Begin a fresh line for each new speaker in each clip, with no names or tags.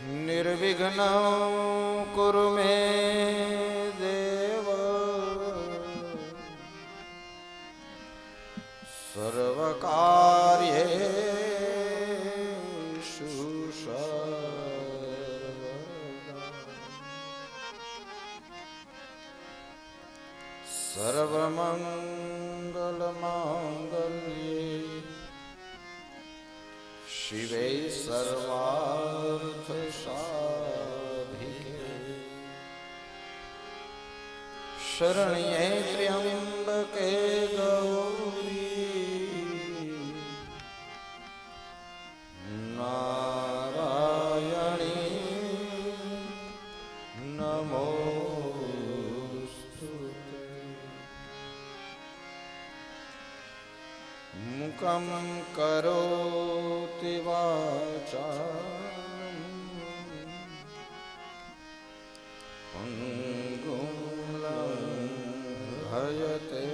નિર્વિઘ્ન કુરુ મે દેવ સર્વકાર્યે सर्वमङ्ग શિવે સર્વાર્થ સાધિકે શરણ્યે ત્ર્યંબકે मुखं करोति वाचा हयते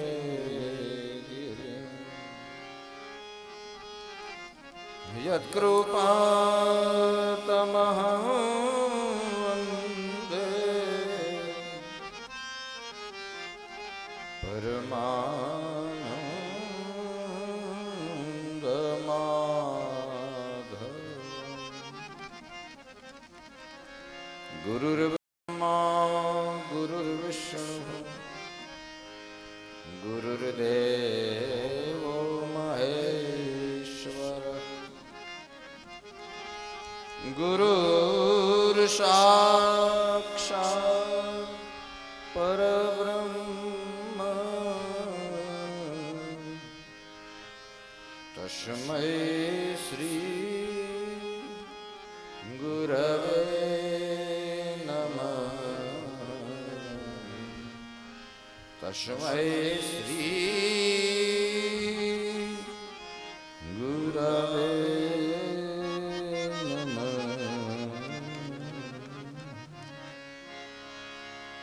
यत्कृपातमः परमा Guru Rav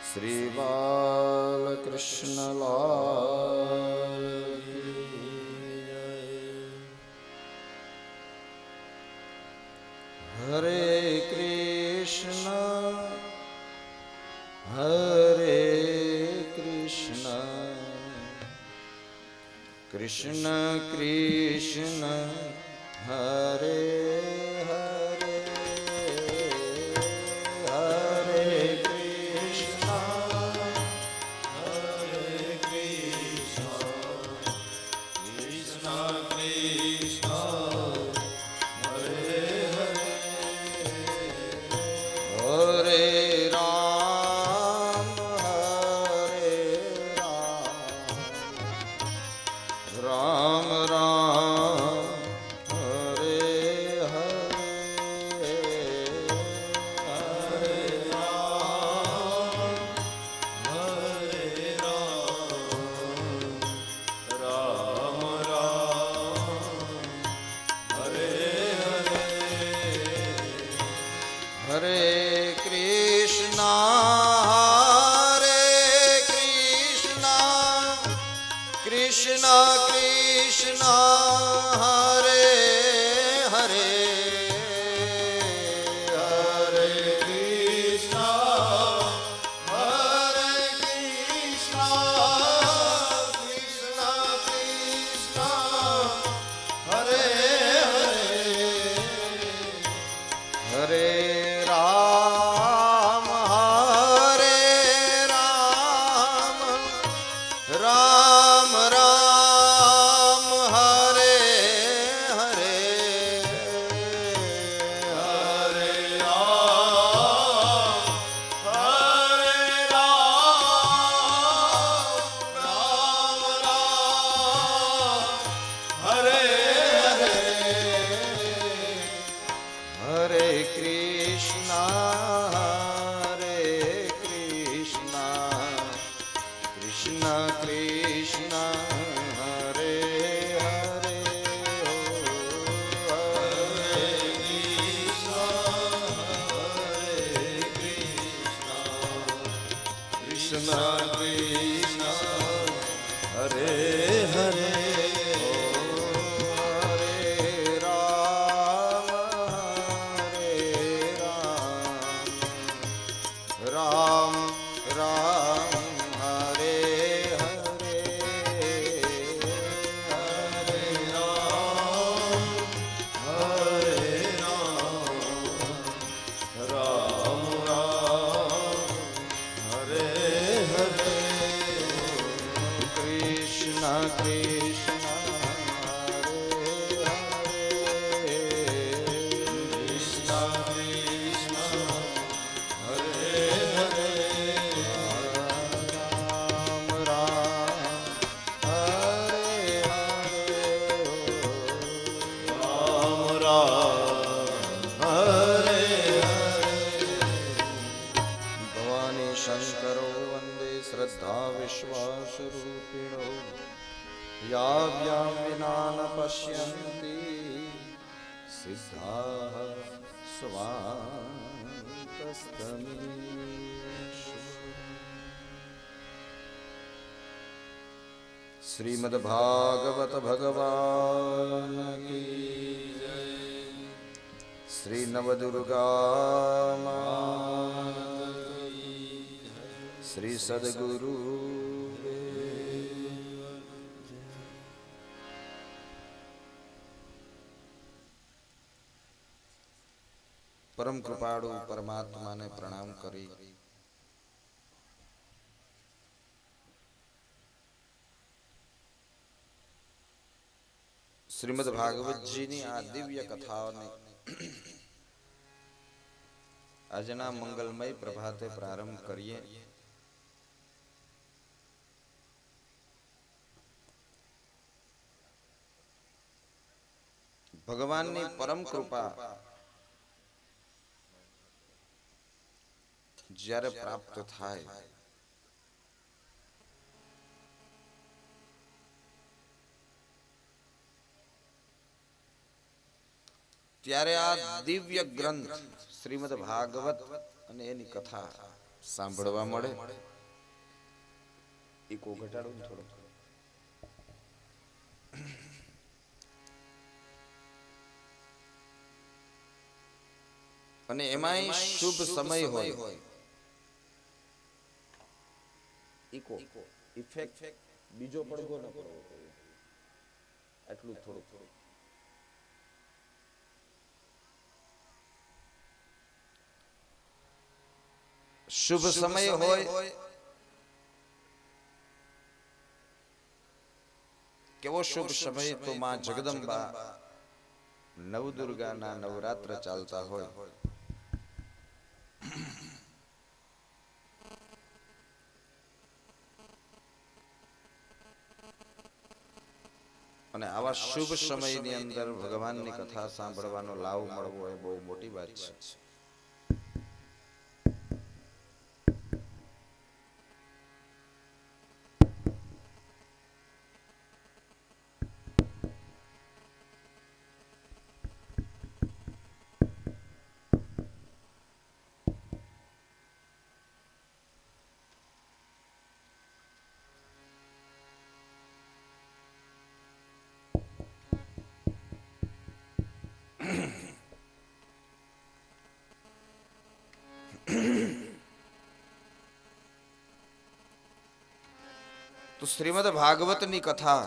શ્રીબાલકૃષ્ણલા राम राम કૃષ્ણ કૃષ્ણ હરે
કૃષ્ણ શ્રદ્ધા વિશ્વાસ विना न વિના ન પશ્યંતિ સિદ્ધા શ્રીમદ ભાગવત ભગવાન શ્રી સદગુરુ. પરમ કૃપાળુ પરમાત્માને પ્રણામ કરી. શ્રીમદ ભાગવતજીની આ દિવ્ય કથાઓને આજના મંગલમય પ્રભાતે પ્રારંભ કરીએ. ભગવાનની પરમ કૃપા. જ્યારે પ્રાપ્ત થાય. ત્યારે આ દિવ્ય ગ્રંથ શ્રીમદ ભાગવત અને એની કથા સાંભળવા મળે. ઈકો ઘટાડો ને થોડો અને એમાંય શુભ સમય હોય. ઇકો ઇફેક્ટ બીજો પડઘો ન કરવો જોઈએ આટલું થોડું. થોડું. શુભ સમય હોય કેવો શુભ સમય તો માં જગદંબા નવદુર્ગાના નવરાત્ર ચાલતા હોય. અને આવા શુભ સમયની અંદર ભગવાનની કથા સાંભળવાનો લાભ મળવો એ બહુ મોટી વાત છે. તો શ્રીમદ ભાગવતની કથા.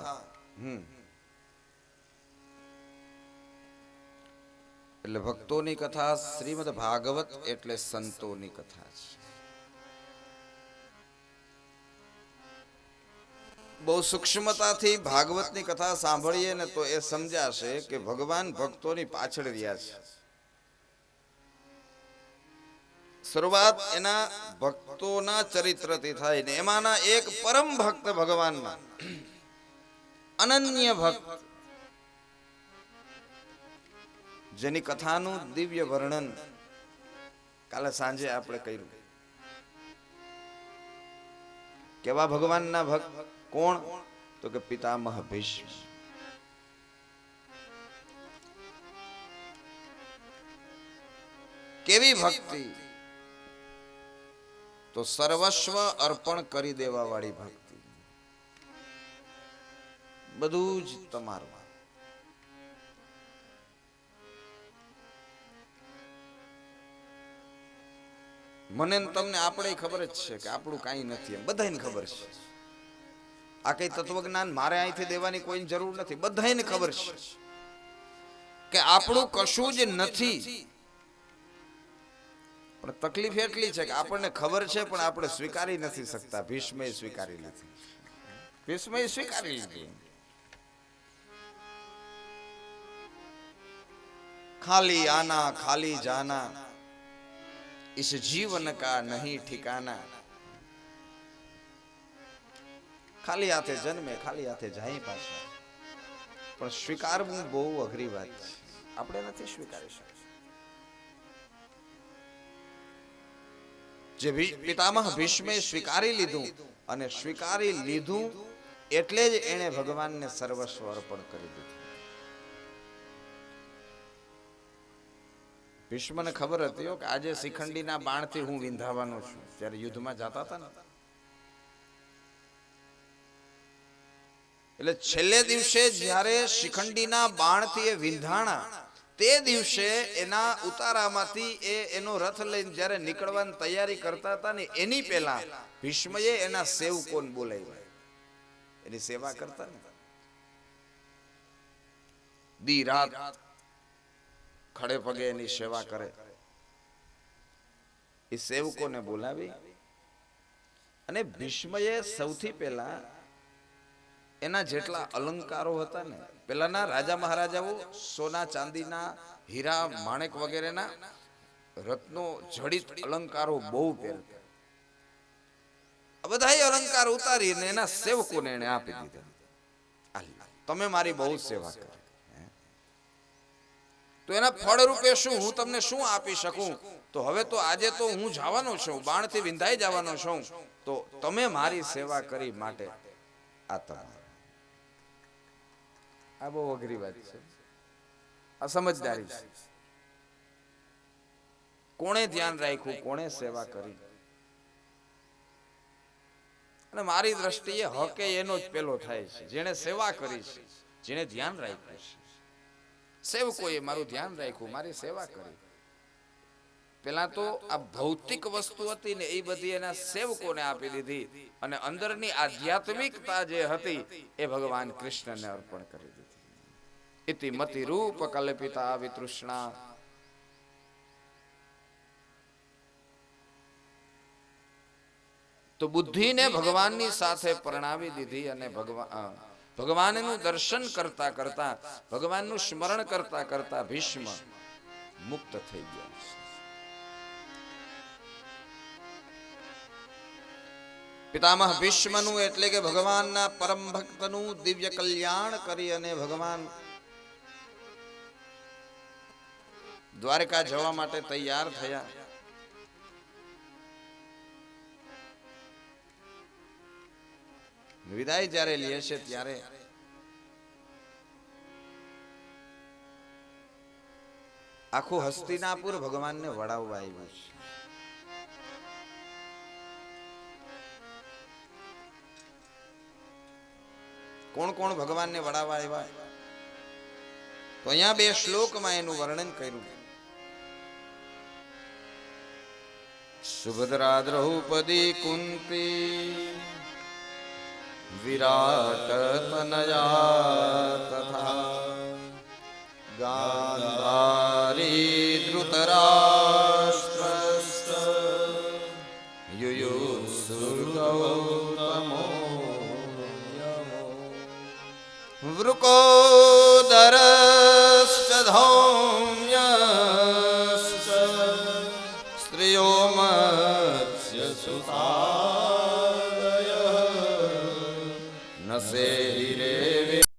એટલે ભક્તોની કથા શ્રીમદ ભાગવત એટલે સંતોની કથા છે. બહુ સૂક્ષ્મતાથી ભાગવતની કથા સાંભળીએ ને તો એ સમજાશે કે ભગવાન ભક્તોની પાછળ રહ્યા છે. શરૂઆત એના ભક્તોના ચરિત્રથી થાય ને એમાંના એક પરમ ભક્ત ભગવાનના. અનન્ય ભક્ત. જેની કથાનું દિવ્ય વર્ણન કાલે સાંજે આપણે કર્યું. કેવા ભગવાનના ભક્ત? કોણ? તો કે પિતામહ ભીષ્મ. કેવી ભક્તિ? તો સર્વસ્વ અર્પણ કરી દેવા વાળી ભક્તિ. બધું જ તમારું મને તમને આપણે ખબર જ છે કે આપણું કાંઈ નથી એમ. બધાને ખબર છે. આ કઈ તત્વજ્ઞાન મારે અહીંથી દેવાની કોઈ જરૂર નથી. બધાને ખબર છે કે આપણું કશું જ નથી. પણ તકલીફ એટલી છે કે આપણને ખબર છે, પણ આપણે સ્વીકારી નથી શકતા. ભીષ્મય સ્વીકારી નથી ભીષ્મએ સ્વીકારી લીધી. ખાલી આના, ખાલી જાના. ઇસ જીવન કા નહીં ઠિકાના. ખાલી હાથે જન્મે, ખાલી હાથે જાય પાછા. પણ સ્વીકારવું બહુ અઘરી વાત છે. આપણે નથી સ્વીકારી શકતા. જે પિતામહ ભીષ્મે સ્વીકારી લીધું અને સ્વીકારી લીધું એટલે જ એણે ભગવાનને સર્વસ્વ અર્પણ કરી દીધું. ભીષ્મને ખબર હતી કે આજે શિખંડીના બાણથી હું વિંધાવાનો છું. જ્યારે યુદ્ધમાં જતા હતા ને. એટલે છેલ્લે દિવસે જ્યારે શિખંડીના બાણથી એ વિંધાણા તે દિવસે એના ઉતારામાંથી એ એનો રથ લઈને જ્યારે નીકળવાની તૈયારી કરતા હતા ને એની પહેલા ભીષ્મએ એના સેવકોને બોલાવ્યા. એની સેવા કરતા ને. દી રાત ખડે પગે એની સેવા કરે. એ સેવકોને બોલાવી અને ભીષ્મએ સૌથી પહેલા એના જેટલા અલંકારો હતા ને, પેલાના રાજા મહારાજાઓ, સોના ચાંદીના, હીરા, માણેક વગેરેના રત્નો, જડિત અલંકારો બહુ પહેરતા. આ બધા અલંકાર ઉતારીને એના સેવકોને એને આપી દીધા. તમે મારી બહુ સેવા કરી? તો એના ફળ રૂપે શું, હું તમને શું આપી શકું? તો હવે તો આજે તો હું જવાનો છું, બાણથી વિંધાઈ જવાનો છું. તો તમે મારી સેવા કરી માટે આ તમારું. આ બહુ અઘરી વાત છે. આ સમજદારી છે. કોણે ધ્યાન રાખ્યું, કોણે સેવા કરી? અને મારી દ્રષ્ટિએ હકે એનો જ પેલો થાય છે. જેણે સેવા કરી છે, જેણે ધ્યાન રાખ્યું છે. સેવકોએ મારું ધ્યાન રાખ્યું, મારી સેવા કરી. પેલા તો આ ભૌતિક વસ્તુ હતી ને એ બધી એના સેવકોને આપી દીધી. અને અંદરની આધ્યાત્મિકતા જે હતી, એ ભગવાન કૃષ્ણને અર્પણ કરી દીધી. ઇતિ મતિ રૂપ કલ્પિતા વિતૃષ્ણા તો બુદ્ધિને ભગવાનની સાથે પરણાવી દીધી અને ભગવાન ભગવાનનું દર્શન કરતા કરતા ભગવાનનું સ્મરણ કરતા કરતા ભીષ્મ મુક્ત થઈ ગયા પિતામહ ભીષ્મનું એટલે કે ભગવાનના પરમ ભક્તનું દિવ્ય કલ્યાણ કરી અને ભગવાન દ્વારકા જવા માટે તૈયાર થયા. વિદાય જ્યારે લે છે ત્યારે આખું હસ્તિનાપુર ભગવાનને વડાવવા આવ્યું છે. કોણ કોણ ભગવાનને વડાવવા આવ્યા? તો અહીંયા બે શ્લોકમાં એનું વર્ણન કર્યું. सुभद्रा द्रौपदी कुन्ती विराटतनया तथा गान्धारी द्रुतराष्ट्र युयुसुगौतमो वृको